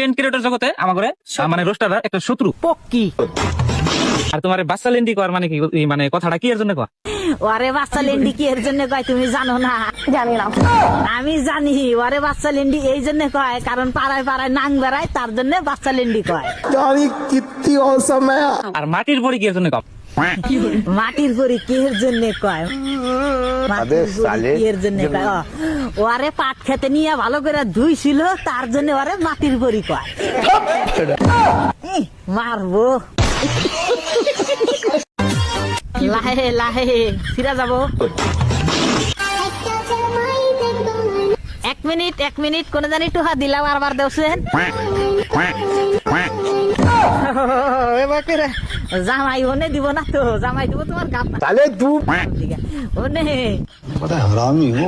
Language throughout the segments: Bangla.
কন্টেন্ট ক্রিয়েটর জগতে আমার ঘরে মানে রোস্টাররা একটা শত্রু। পক্কি। আর তোমার বাচ্চা লেন্ডি কর মানে কি? মানে কথাটা কি এর জন্য কর? ওরে বাচ্চা লেন্ডি কি এর জন্য কয় তুমি জানো না? জানি না। আমি জানি ওরে বাচ্চা লেন্ডি এই জন্য কয় কারণ পাড়ায় পাড়ায় নাং বেড়ায় তার জন্য বাচ্চা লেন্ডি কয়। আর মাটির পরি কি এর জন্য কয় মাটির পরি কি এর জন্য কয়? কিহের জন্য কয়? ওরে পাট খেতে নিয়ে ভালো করে ধুইছিল তার জন্য ওরে মাটির পরি কয়। মারবো। লাহে লাহে ফিরা যাব। মিনিট এক মিনিট কোনে জানি তো হা দিলা দিলাম আরবার দেওছেন। জামাই ওনে দিব না তো জামাই দিব তোমার গাপ তাহলে দু। ওনে। হারামি ও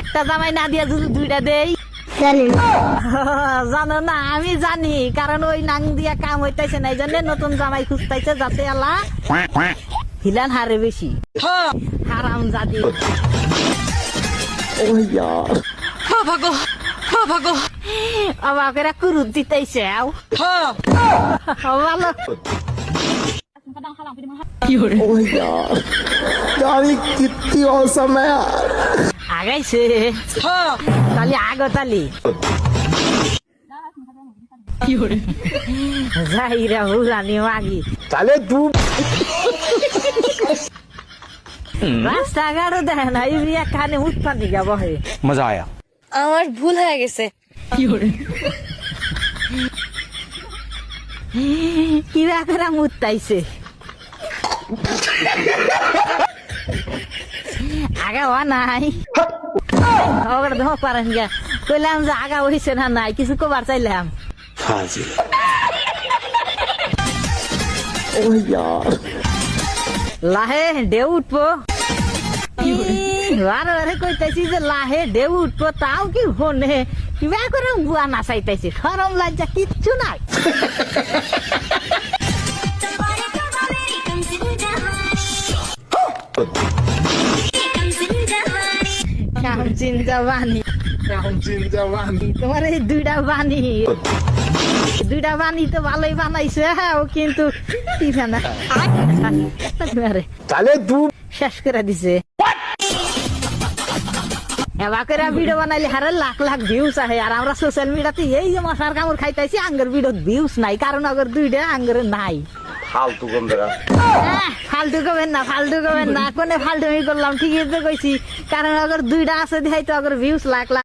একটা জামাই না দিয়া যদি দুইটা দেই? জানো। না আমি জানি কারণ ওই নাং দিয়া কাম হইতাছে না এই জন্য নতুন জামাই খুঁজতাইছে যাতে আলা হিলান হারে বেশি। হ্যাঁ। হারাম জাদি ও ইয়ার বাবা গো বাবা গো আমাকে এরা কুরুত দিতেছে আও ভালো ও ইয়ার তারি কিত্তি অসম আগাইছে। তালি আগো তালি। যাই রা হুলানি মাগি। তাহলে দু রাস্তাঘাটও দেখে না ইউরিয়া কানে উৎপাদ দিকে বহে। মজা আয়া। আমার ভুল হয়ে গেছে। কিবা করে মুতাইছে আগা হওয়া নাই। ওগর ধো পারেন গা। কইলাম যে আগা হইছে না নাই কিছু কবার চাইলাম। ফাজিল। লাহে ডে উঠবো। লাহে ঢেউ তাও কি ফোনে কিবা করে বুয়া নাচাইতাছি সরম লজ্জা কিচ্ছু নাই। তোমার এই দুইটা বাণী। দুইটা বাণী তো ভালোই বানাইছে হ্যাঁ ও কিন্তু শেষ করে দিছে। এবাকেরা লাখ লাখ ভিউজ আহে। আর আমরা সোশ্যাল মিডিয়াতে এই মশার কামড় খাইতেছি আঙ্গের ভিডিও ভিউজ নাই। কারণ দুইটা আঙ্গের নাই। ফালতু কম না ফালতু না। কোনে ফালতু করলাম ঠিকই তো কইছি। কারণ দুইটা আছে দেখাই তো আগের ভিউজ লাখ লাখ